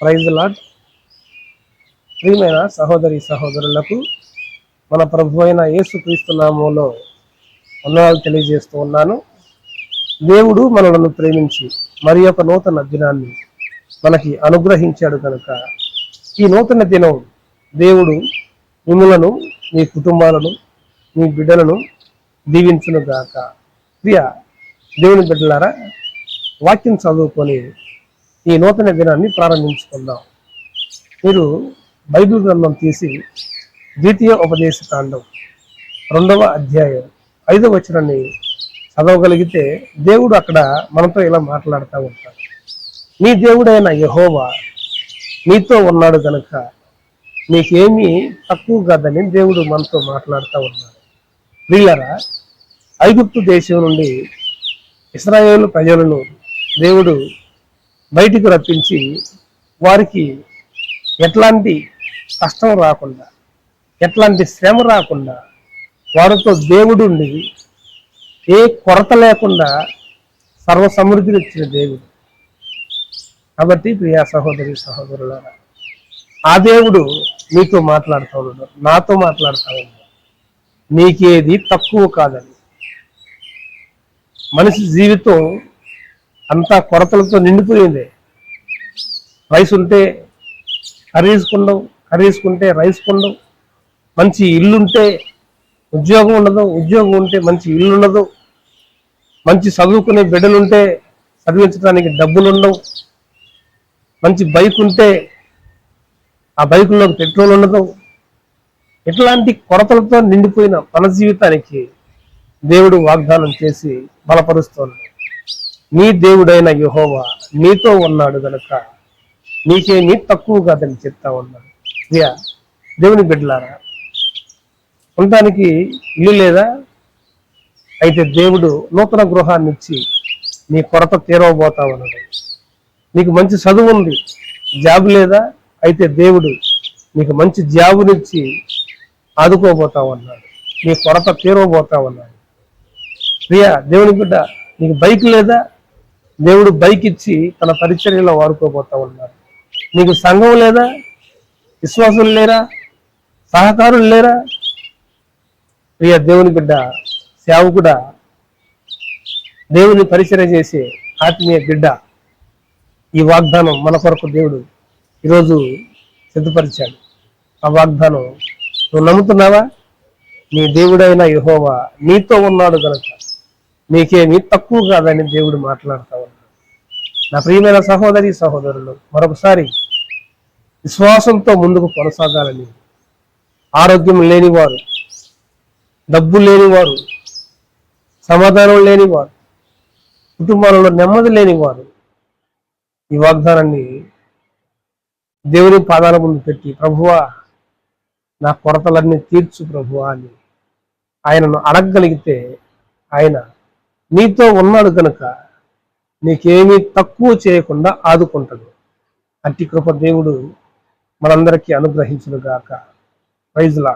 Praise lot ప్రియమైన సహోదరి సహోదరులకు మన ప్రభు అయిన యేసుక్రీస్తు నామంలో వందనాలు తెలియజేస్తూ ఉన్నాను. దేవుడు మనలను ప్రేమించి మరి ఒక నూతన దినాన్ని మనకి అనుగ్రహించాడు కనుక ఈ నూతన దినం దేవుడు మిమ్మలను మీ కుటుంబాలను మీ బిడ్డలను దీవించును గాక ప్రియ దేవుని బిడ్డలారా వాక్యం చదువుకొని ఈ నూతన దినాన్ని ప్రారంభించుకుందాం. మీరు బైబిల్ గ్రంథం తీసి ద్వితీయ ఉపదేశ కాండం రెండవ అధ్యాయం ఐదవ వచనాన్ని చదవగలిగితే దేవుడు అక్కడ మనతో ఇలా మాట్లాడుతూ ఉంటాడు. నీ దేవుడైన యహోవా నీతో ఉన్నాడు కనుక నీకేమీ తక్కువ కాదని దేవుడు మనతో మాట్లాడుతూ ఉన్నాడు. ప్రియులరా ఐగుప్తు దేశం నుండి ఇస్రాయేల్ ప్రజలను దేవుడు బయటికి రప్పించి వారికి ఎట్లాంటి కష్టం రాకుండా ఎట్లాంటి శ్రమ రాకుండా వారితో దేవుడు ఉండి ఏ కొరత లేకుండా సర్వ సమృద్ధిని ఇచ్చిన దేవుడు. కాబట్టి ప్రియా సహోదరి సహోదరులారా ఆ దేవుడు మీతో మాట్లాడుతూ ఉన్నాడు నాతో మాట్లాడుతూ ఉన్నాడు. నీకేది తక్కువ కాదని. మనిషి జీవితం అంతా కొరతలతో నిండిపోయింది. రైస్ ఉంటే కర్రీస్ కొండవు కర్రీస్ కొంటే రైస్ కొండవు మంచి ఇల్లు ఉంటే ఉద్యోగం ఉండదు ఉద్యోగం ఉంటే మంచి ఇల్లు ఉండదు. మంచి చదువుకునే బిడ్డలుంటే చదివించడానికి డబ్బులు ఉండవు. మంచి బైక్ ఉంటే ఆ బైకుల్లో పెట్రోల్ ఉండదు. ఇట్లాంటి కొరతలతో నిండిపోయిన మన జీవితానికి దేవుడు వాగ్దానం చేసి బలపరుస్తున్నాడు నీ దేవుడైన యహోవా నీతో ఉన్నాడు కనుక నీకే నీ తక్కువ కాదని చెప్తా ఉన్నాడు. ప్రియా దేవుని బిడ్డలారా ఉండటానికి ఇల్లు లేదా? అయితే దేవుడు నూతన గృహాన్ని ఇచ్చి నీ కొరత తీరవబోతా ఉన్నాడు. నీకు మంచి చదువు ఉంది జాబ్ లేదా? అయితే దేవుడు నీకు మంచి జాబునిచ్చి ఆదుకోబోతా ఉన్నాడు. నీ కొరత తీరవబోతా ఉన్నాడు. ప్రియా దేవుని బిడ్డ నీకు బైక్ లేదా? దేవుడు బైక్ ఇచ్చి తన పరిచర్యలో వాడుకోబోతా ఉన్నాడు నీకు సంఘం లేదా? విశ్వాసులు లేరా? సహకారులు లేరా? ప్రియ దేవుని బిడ్డ సేవకుడా దేవుని పరిచర్య చేసే ఆత్మీయ బిడ్డ ఈ వాగ్దానం మన కొరకు దేవుడు ఈరోజు సిద్ధపరిచాడు. ఆ వాగ్దానం నువ్వు నమ్ముతున్నావా? నీ దేవుడైన యహోవా నీతో ఉన్నాడు కనుక నీకేమీ తక్కువ కాదని దేవుడు మాట్లాడతావు నా ప్రియమైన సహోదరి సహోదరులు మరొకసారి విశ్వాసంతో ముందుకు కొనసాగాలని ఆరోగ్యం లేనివారు డబ్బు లేనివారు సమాధానం లేనివారు కుటుంబాలలో నెమ్మది లేనివారు ఈ వాగ్దానాన్ని దేవుని పాదాల ముందు పెట్టి ప్రభువా నా కొరతలన్నీ తీర్చు ప్రభువా అని ఆయనను అడగగలిగితే ఆయన నీతో ఉన్నాడు కనుక నీకేమీ తక్కువ చేయకుండా ఆదుకుంటాడు అట్టి కృప దేవుడు మనందరికీ అనుగ్రహించును గాక ప్రైజ్లా